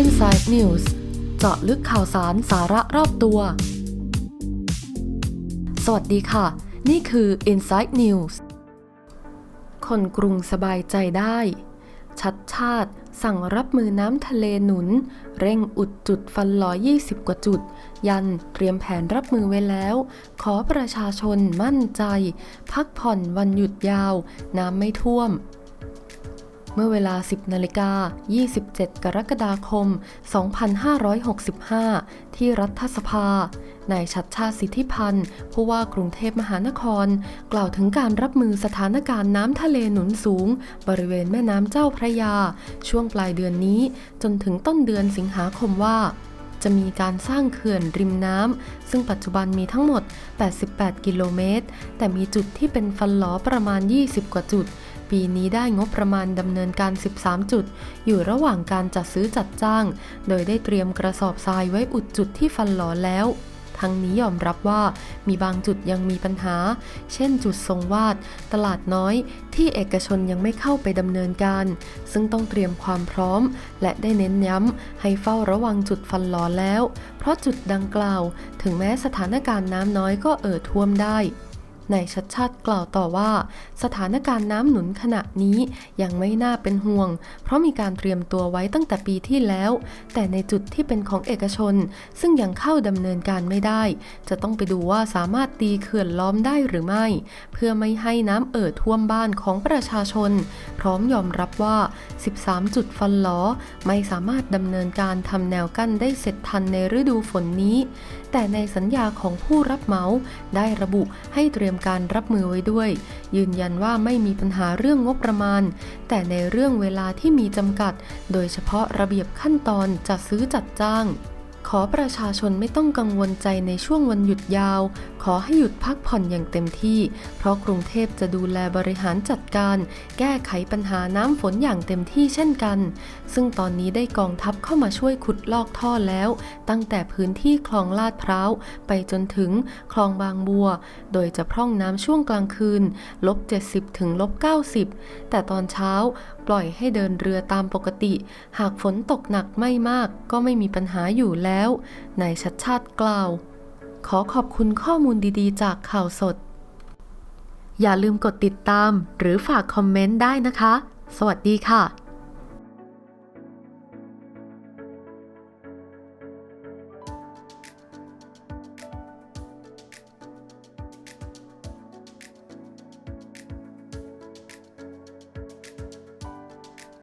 Inside News เจาะลึกข่าวสารสาระรอบตัว สวัสดีค่ะ นี่คือ Inside News คนกรุงสบายใจได้ ชัดชาติสั่งรับมือน้ำทะเลหนุน เร่งอุดจุดฟันหลอ20 กว่าจุด ยันเตรียมแผนรับมือไว้แล้ว ขอประชาชนมั่นใจ พักผ่อนวันหยุดยาว น้ำไม่ท่วม เมื่อเวลา 10นาฬิกา 27 กรกฎาคม 2565 ที่รัฐสภา นายชัดชาติสิทธิพันธ์ ผู้ว่ากรุงเทพมหานคร กล่าวถึงการรับมือสถานการณ์น้ำทะเลหนุนสูง บริเวณแม่น้ำเจ้าพระยา ช่วงปลายเดือนนี้ จนถึงต้นเดือนสิงหาคมว่าจะมีการสร้างเขื่อนริมน้ำ ซึ่งปัจจุบันมีทั้งหมด 88 กิโลเมตร แต่มีจุดที่เป็นฟันหลอประมาณ 20 กว่าจุด ปีนี้ได้งบประมาณดำเนินการ 13 จุด อยู่ระหว่างการจัดซื้อจัดจ้าง โดยได้เตรียมกระสอบทรายไว้อุดจุดที่ฟันหลอแล้ว ทั้งนี้ยอมรับว่ามีบางจุดยังมีปัญหา เช่นจุดทรงวาด ตลาดน้อย ที่เอกชนยังไม่เข้าไปดำเนินการ ซึ่งต้องเตรียมความพร้อม และได้เน้นย้ำให้เฝ้าระวังจุดฟันหลอแล้ว เพราะจุดดังกล่าว ถึงแม้สถานการณ์น้ำน้อยก็เอ่อท่วมได้ นายชัดชาติกล่าวต่อว่า สถานการณ์น้ำหนุนขณะนี้ยังไม่น่าเป็นห่วง เพราะมีการเตรียมตัวไว้ตั้งแต่ปีที่แล้ว แต่ในจุดที่เป็นของเอกชน ซึ่งยังเข้าดำเนินการไม่ได้ จะต้องไปดูว่าสามารถตีเขื่อนล้อมได้หรือไม่ เพื่อไม่ให้น้ำเอ่อท่วมบ้านของประชาชน พร้อมยอมรับว่า 13 จุดฟันล้อ ไม่สามารถดำเนินการทำแนวกั้นได้เสร็จทันในฤดูฝนนี้ แต่ในสัญญาของผู้รับเหมาได้ระบุให้เตรียมการรับมือไว้ด้วย ยืนยันว่าไม่มีปัญหาเรื่องงบประมาณ แต่ในเรื่องเวลาที่มีจำกัด โดยเฉพาะระเบียบขั้นตอนจัดซื้อจัดจ้าง อประชาชนไม่ต้องกังวลใจในช่วงวันหยุดยาว ขอให้หยุดพักผ่อนอย่างเต็มที่ เพราะกรุงเทพจะดูแลบริหารจัดการ แก้ไขปัญหาน้ำฝนอย่างเต็มที่เช่นกัน ซึ่งตอนนี้ได้กองทัพเข้ามาช่วยขุดลอกท่อแล้ว ตั้งแต่พื้นที่คลองลาดพร้าว ไปจนถึงคลองบางบัว โดยจะพร่องน้ำช่วงกลางคืนลบ70ถึงลบ90 แต่ตอนเช้าปล่อยให้เดินเรือตามปกติ หากฝนตกหนักไม่มากก็ไม่มีปัญหาอยู่แล้วแล้วนายชัดชาติกล่าว ขอขอบคุณข้อมูลดีๆ จากข่าวสด อย่าลืมกดติดตามหรือฝากคอมเมนต์ได้นะคะ สวัสดีค่ะ